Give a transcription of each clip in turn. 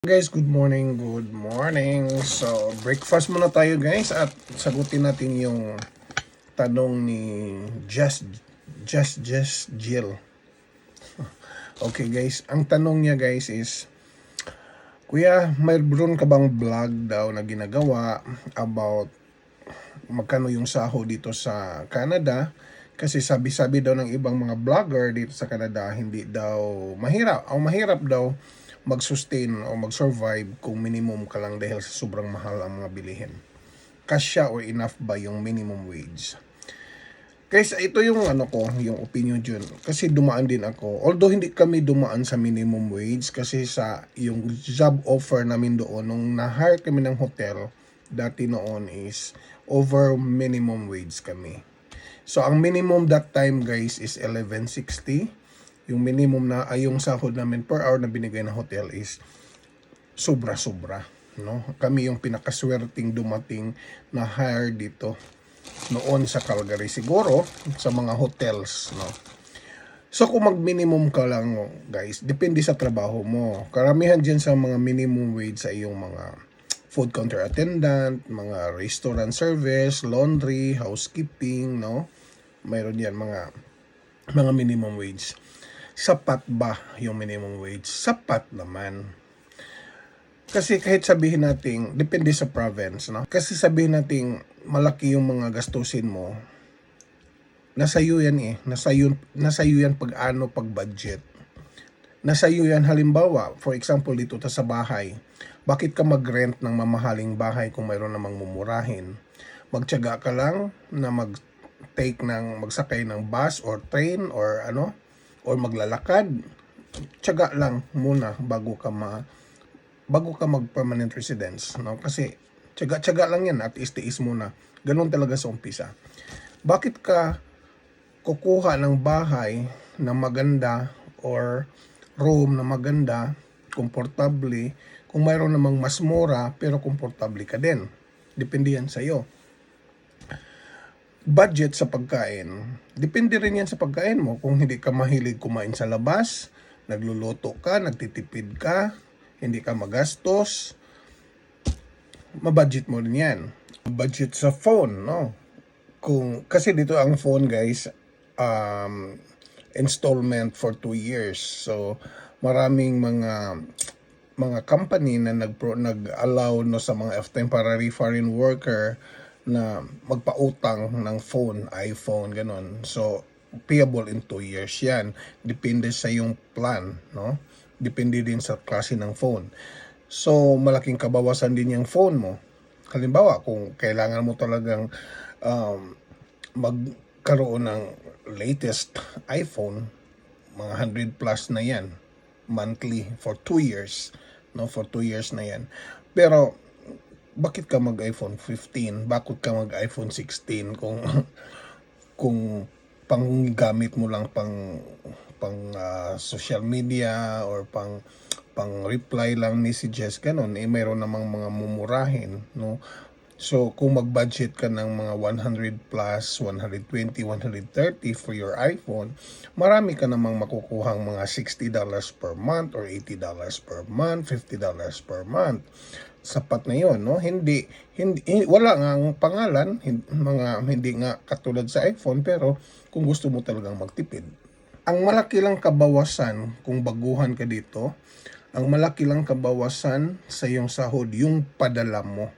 Guys, good morning, good morning. So, breakfast muna tayo guys at sagutin natin yung tanong ni Just Just Just Jill. Okay guys, ang tanong niya guys is Kuya, mayroon ka bang vlog daw na ginagawa about magkano yung sahod dito sa Canada? Kasi sabi-sabi daw ng ibang mga vlogger dito sa Canada, hindi daw mahirap. O mahirap daw mag-sustain o mag-survive kung minimum ka lang dahil sa sobrang mahal ang mga bilihin. Kasya or enough ba yung minimum wage? Guys, ito yung ano ko, yung opinion dyan. Kasi dumaan din ako. Although hindi kami dumaan sa minimum wage kasi sa yung job offer namin doon nung na-hire kami ng hotel dati noon is over minimum wage kami. So ang minimum that time guys is 1160. Yung minimum na ay yung sahod namin per hour na binigay ng hotel is sobra-sobra, no? Kami yung pinakaswerting dumating na hire dito noon sa Calgary siguro sa mga hotels, no? So kung mag-minimum ka lang, guys, depende sa trabaho mo. Karamihan dyan sa mga minimum wage sa iyong mga food counter attendant, mga restaurant service, laundry, housekeeping, no? Mayroon yan mga mga minimum wage. Sapat ba yung minimum wage? Sapat naman. Kasi kahit sabihin natin, depende sa province, no? Kasi sabihin natin, malaki yung mga gastusin mo, nasa iyo yan eh. Nasa iyo, nasa iyo yan pag ano, pag budget. Nasa iyo yan halimbawa, for example dito ta sa bahay, bakit ka mag-rent ng mamahaling bahay kung mayroon namang mumurahin? Magtiyaga ka lang na mag take ng magsakay ng bus or train or ano or maglalakad. Tiyaga lang muna bago ka ma bago ka mag permanent residence, no? Kasi tiyaga-tiyaga lang yan at istiis muna. Ganun talaga sa umpisa. Bakit ka kukuha ng bahay na maganda or room na maganda, komportable, kung mayroon namang mas mura pero komportable ka din. Depende yan sa'yo. Budget sa pagkain. Depende rin yan sa pagkain mo. Kung hindi ka mahilig kumain sa labas, nagluluto ka, nagtitipid ka, hindi ka magastos, mabudget mo rin yan. Budget sa phone, no? Kung, kasi dito ang phone guys, um, installment for 2 years. So, maraming mga mga company na nag nag-allow no sa mga temporary foreign worker na magpautang ng phone, iPhone, ganon. So, payable in 2 years yan. Depende sa yung plan, no? Depende din sa klase ng phone. So, malaking kabawasan din yung phone mo. Halimbawa, kung kailangan mo talagang um, magkaroon ng latest iPhone, mga 100 plus na yan, monthly for 2 years, no, for 2 years na yan. Pero, bakit ka mag iPhone 15? Bakit ka mag iPhone 16 kung kung panggamit mo lang pang pang ah, social media or pang pang reply lang messages ganun. Eh mayroon namang mga mumurahin no? So kung mag-budget ka ng mga 100 plus 120 130 for your iPhone marami ka namang makukuhang mga 60 dollars per month or 80 dollars per month 50 dollars per month sapat na yon no? Hindi hindi hin- wala nga ang pangalan hin- mga hindi nga katulad sa iPhone pero kung gusto mo talagang magtipid. Ang malaki lang kabawasan kung baguhan ka dito ang malaki lang kabawasan sa iyong sahod yung padala mo.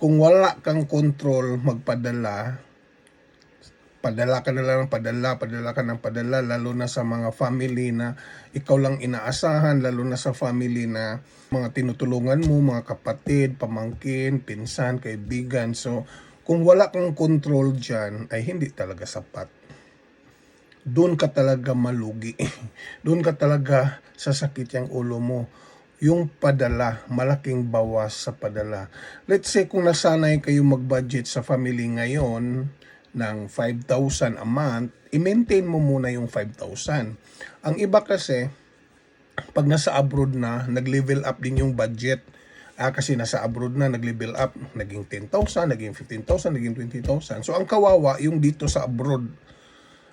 Kung wala kang control magpadala padala ka na lang ng padala, padala ka ng padala, lalo na sa mga family na ikaw lang inaasahan, lalo na sa family na mga tinutulungan mo, mga kapatid, pamangkin, pinsan, kaibigan. So, kung wala kang control dyan, ay hindi talaga sapat. Doon ka talaga malugi. Doon ka talaga sasakit yung ulo mo yung padala, malaking bawas sa padala. Let's say kung nasanay kayo mag-budget sa family ngayon ng 5,000 a month, i-maintain mo muna yung 5,000. Ang iba kasi, pag nasa abroad na, nag-level up din yung budget. Ah, kasi nasa abroad na, nag-level up, naging 10,000, naging 15,000, naging 20,000. So, ang kawawa, yung dito sa abroad,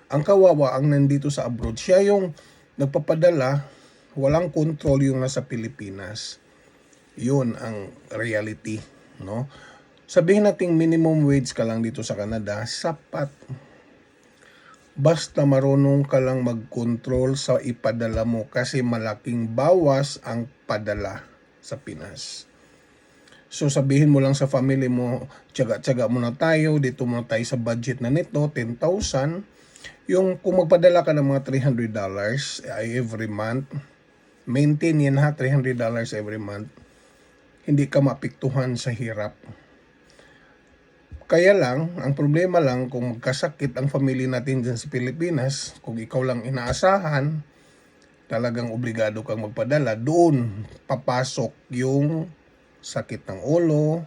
ang kawawa, ang nandito sa abroad, siya yung nagpapadala, Walang control yung nasa Pilipinas. Yun ang reality, no? Sabihin nating minimum wage ka lang dito sa Canada, sapat. Basta marunong ka lang mag-control sa ipadala mo kasi malaking bawas ang padala sa Pinas. So sabihin mo lang sa family mo, tiyaga-tiyaga muna tayo, dito muna tayo sa budget na nito, 10,000. Yung kung magpadala ka ng mga $300 ay every month, maintain yan ha, $300 every month. Hindi ka mapiktuhan sa hirap. Kaya lang, ang problema lang kung magkasakit ang family natin dyan sa Pilipinas, kung ikaw lang inaasahan, talagang obligado kang magpadala, doon papasok yung sakit ng ulo,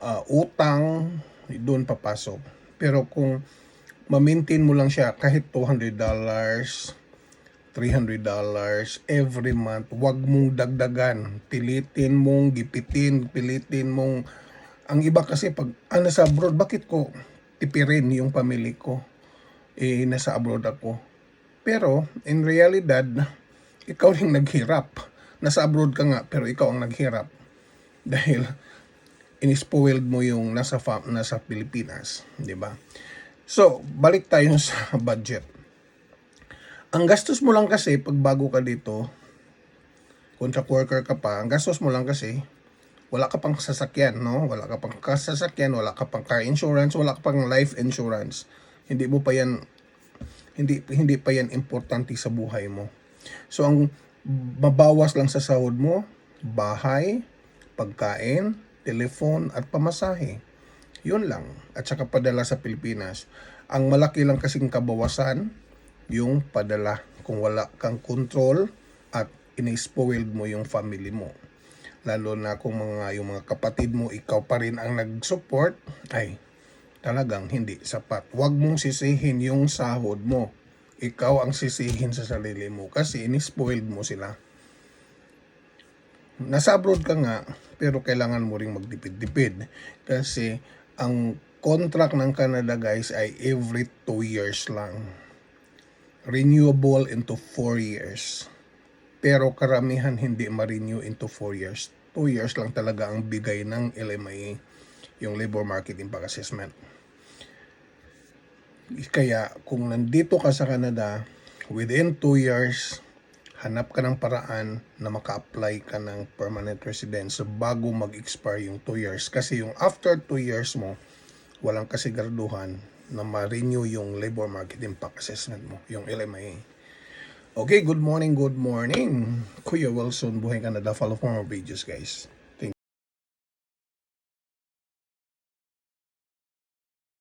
ah, utang, doon papasok. Pero kung ma-maintain mo lang siya kahit $200, $300 every month, wag mong dagdagan. Pilitin mong gipitin, pilitin mong ang iba kasi pag ah, nasa abroad, bakit ko tipirin yung family ko? Eh, nasa abroad ako. Pero, in realidad, ikaw yung naghirap. Nasa abroad ka nga, pero ikaw ang naghirap. Dahil, inispoiled mo yung nasa, fa- nasa Pilipinas. di ba? So, balik tayo sa budget. Ang gastos mo lang kasi, pag bago ka dito, contract worker ka pa, ang gastos mo lang kasi, wala ka pang sasakyan, no? Wala ka pang sasakyan, wala ka pang car insurance, wala ka pang life insurance. Hindi mo pa yan hindi hindi pa yan importante sa buhay mo. So ang mabawas lang sa sahod mo, bahay, pagkain, telefon at pamasahe. Yun lang. At saka padala sa Pilipinas. Ang malaki lang kasing kabawasan, yung padala kung wala kang control at in-spoiled mo yung family mo lalo na kung mga yung mga kapatid mo ikaw pa rin ang nag-support ay talagang hindi sapat. Huwag mong sisihin yung sahod mo. Ikaw ang sisihin sa sarili mo kasi in-spoiled mo sila. Nasa abroad ka nga, pero kailangan mo ring magdipid-dipid. Kasi ang contract ng Canada guys ay every 2 years lang. Renewable into 4 years pero karamihan hindi ma-renew into 4 years. 2 years lang talaga ang bigay ng LMIA, yung Labor Market Impact Assessment. Kaya kung nandito ka sa Canada, within 2 years, hanap ka ng paraan na maka-apply ka ng permanent residence bago mag-expire yung 2 years. Kasi yung after 2 years mo, walang kasiguraduhan na ma-renew yung Labor Market Impact Assessment mo, yung LMIA. Okay, good morning, good morning. Kuya Wilson, Buhay Canada. Follow for more videos, guys.